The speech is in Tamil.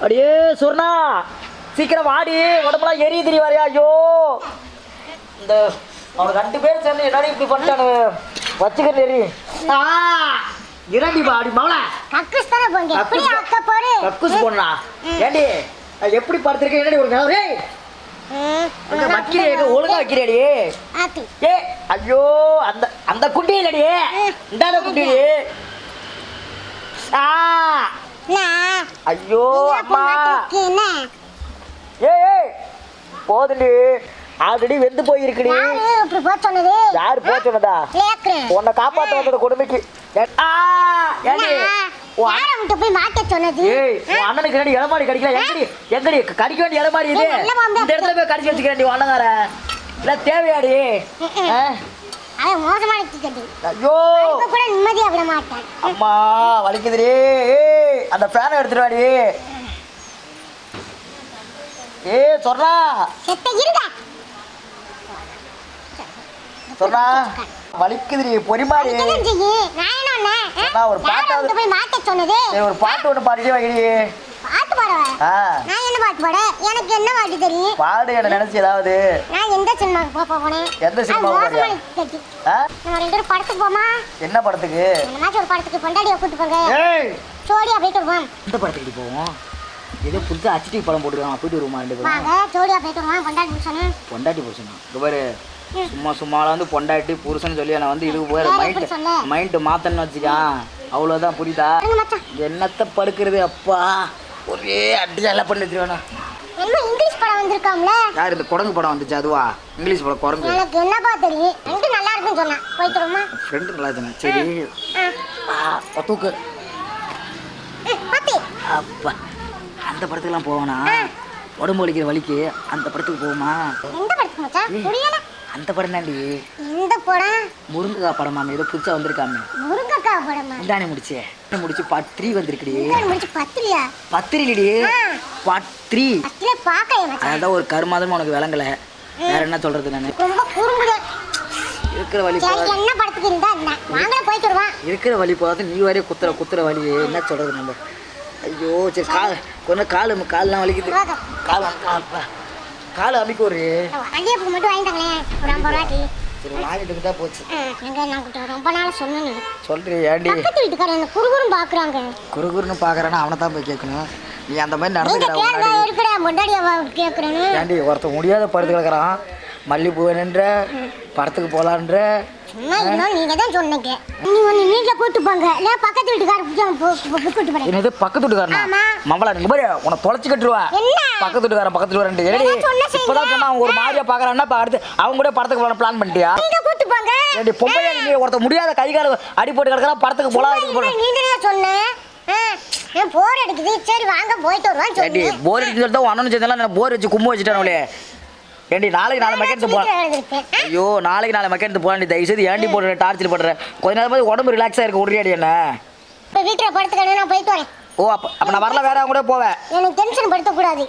அடியே சொர்ணா! சீக்கிரம் வாடி உடம்புலாம் எரிய தெரியவாரியா ஐயோ! இந்த அவனுக்கு ரெண்டு பேர் சேர்ந்து என்னடி இப்படி பண்ணிட்டானு? வச்சுக்கிட்டு எரி. ஆ. இரண்டி பா அடி மவளை? கக்கூஸ் தானே போங்க எப்படி அக்க கக்கூஸ் போனா? ஏண்டி எப்படி படுத்திருக்கேன் என்னடி ஒரு நிலம் ஏய்! அங்க ஒழுங்கா வைக்கிறேடி ஆத்தி. ஏ ஐயோ அந்த அந்த குட்டி இல்லடி? இந்தாத குட்டி. ஆ. நான் ஐயோ அம்மா. ஏய் ஏய் போதுடி. ஆல்ரெடி வெந்து போயிருக்குடி. யாரு? இப்படி போக சொன்னது? யாரு போக சொன்னதா? உன்னை காப்பாத்த வந்தது கொடுமைக்கு. அண்ணனுக்கு என்னடி இளமாடி கடிக்கல? எங்கடி? எங்கடி? கடிக்க வேண்டிய இளமாடி இது. இந்த இடத்துல போய் கடிச்சு வச்சுக்கிறேன்டி உன் அண்ணங்கார இல்ல தேவையாடி? அவன் ஐயோ. கூட நிம்மதியா விட மாட்டேன். அம்மா வலிக்குதுடி. அந்த ஃபேனை எடுத்துட்டு வாடி. ஏய் சொல்றா சொல்றா வலிக்குதுடி பொறிமாடி. ஒரு ஏய், ஒரு பாட்டு ஒன்று பாடிட்டே பாட்டு பாடுவேன் ஆ. நான் என்ன பாட்டு பாட? எனக்கு என்ன பாட்டு தெரியும்? பாடு என்ன நினைச்சு ஏதாவது. நான் எந்த சினிமாவுக்கு போக போனேன்? எந்த சினிமாவுக்கு அது மோசமான போறியா? டிக்கெட்டு. ஆ? நம்ம ரெண்டு பேரும் படத்துக்கு போமா? என்ன படத்துக்கு? ஒரு படத்துக்கு? பொண்டாடியை கூட்டு போங்க. ஏய்! ஜோடியா போயிட்டு வருவோம். எந்த படத்துக்கு போவோம்? ஏதோ புதுசாக அச்சிட்டி படம் போட்டுருக்கான் போயிட்டு வருமா ரெண்டு பேரும்? வாங்க ஜோடியா போயிட்டு வருவோம். பொண்டாடி புருஷனும் பொண்டாட்டி புருஷனா? இங்க பாரு. சும்மா சும்மாலாம் வந்து பொண்டாட்டி புருஷன் சொல்லி நான் வந்து இதுக்கு போய் மைண்ட்? மைண்ட் மாத்தன்னு வச்சுக்கான் அவ்வளோதான் புரியுதா? என்னத்த படுக்கிறது அப்பா? ஒரே அடியால பண்ணி வச்சிருவேண்ணா என்ன இங்கிலீஷ் படம் வந்திருக்காம்ல? யார் இந்த குரங்கு படம் வந்துச்சு அதுவா? இங்கிலீஷ் படம் குரங்கு. எனக்கு என்னப்பா தெரியும்? ரெண்டு நல்லா இருக்குன்னு சொன்னேன் போயிட்டு வருமா ஃப்ரெண்டு நல்லா தானே சரி. தூக்கு. அப்பா அந்த படத்துக்குலாம் போவேனா? உடம்பு வலிக்கிற வலிக்கு அந்த படத்துக்கு போவோமா எந்த படத்துக்கு மச்சான். புரியல அந்த படம் தாண்டி எந்த படம்? முருங்கக்கா படமாமே ஏதோ புதுசாக வந்திருக்காமே. முருங்கக்காய் படமா? இந்தானே முடிச்சே. முடிச்சு பார்ட் த்ரீ வந்திருக்குடி. முடிச்சு பத்துலையா பத்திரிலடி ஆ. பார்ட் த்ரீ மச்சான். அதான் ஒரு கருமாதம் உனக்கு விளங்கல. வேற என்ன சொல்றது நான்? ரொம்ப குறும்புது இருக்கிற வழி என்ன படத்துக்கு இருந்தா என்ன? நாங்களே வருவோம் இருக்கிற வழி போகாது நீ வரைய குத்துற குத்துற வழி. என்ன சொல்றது நம்ம? ஐயோ சரி கால் கொஞ்சம் கால் கால்லாம் வலிக்குது. கால் கால் அமைக்க ஒரு வண்டியப்புக்கு மட்டும் வாங்கிட்டாங்களேன் ஒரு ஐம்பது ரூபாய்க்கு. சரி வாங்கிட்டு போச்சு. எங்க நான் கிட்ட ரொம்ப நாள் சொன்னேன். சொல்றீ ஏண்டி? பக்கத்து வீட்டுக்காரன் என்ன குறுகுறும் பாக்குறாங்க. குறுகுறுன்னு பார்க்கறேன்னா அவனை தான் போய் கேட்கணும் நீ அந்த மாதிரி நீங்க நடந்துக்கிற கேளுங்க முன்னாடி இருக்கிற முன்னாடி கேக்குறேன்னு ஏண்டி ஒருத்தன் முடியாத படுத்து கிடக்குறான். மல்லிப்பூ வேணுன்ற படத்துக்கு இன்னும் நீங்க தான் சொன்னீங்க. நீ நீங்க கூட்டு போங்க. இல்ல பக்கத்து வீட்டுக்காரர் கூட்டு போறேன். என்னது பக்கத்து வீட்டுக்காரனா. மவளா நீங்க பாரு உன்னை தொலைச்சு கட்டுருவா. என்ன? பக்கத்து வீட்டுக்காரன் பக்கத்து செய்யுங்க. இப்பதான் சொன்னா அவன் ஒரு மாதிரியா பாக்குறான்னா இப்ப அடுத்து அவங்க கூட படத்துக்கு போலாம் பிளான் பண்ணிட்டியா? ஏடி பொம்பளை நீ ஒருத்தன் முடியாத கை கால அடி போட்டு கிடக்குறான் படத்துக்கு போலாம் இதுக்கு போலாம். நீங்க தான் சொன்னேன் போர் அடிக்குது? சரி வாங்க போயிட்டு ஏடி சொன்னீங்க போர் சொல்லிட்டு உன் அண்ணன் சேர்ந்தெல்லாம் நான் போர் வச்சு கும்பு வச்சுட்டானே ஏண்டி நாளைக்கு நாலு மெக்கானிக் போ. வீட்டுல எழுதிருப்பேன். ஆ? ஐயோ நாளைக்கு நாலு மெக்கானிக் போலாம் தயவு செய்து ஏண்டி போடுற டார்ச்சர் பண்ற கொஞ்ச நேரம் பார்த்து உடம்பு ரிலாக்ஸா இருக்கு உடனடி என்ன? இப்ப வீட்டுல படுத்துக்கணும் நான் போயிட்டு வரேன். ஓ அப்ப அப்ப நான் வரல வேற அவங்க கூட போவேன். எனக்கு டென்ஷன் படுத்தக்கூடாது.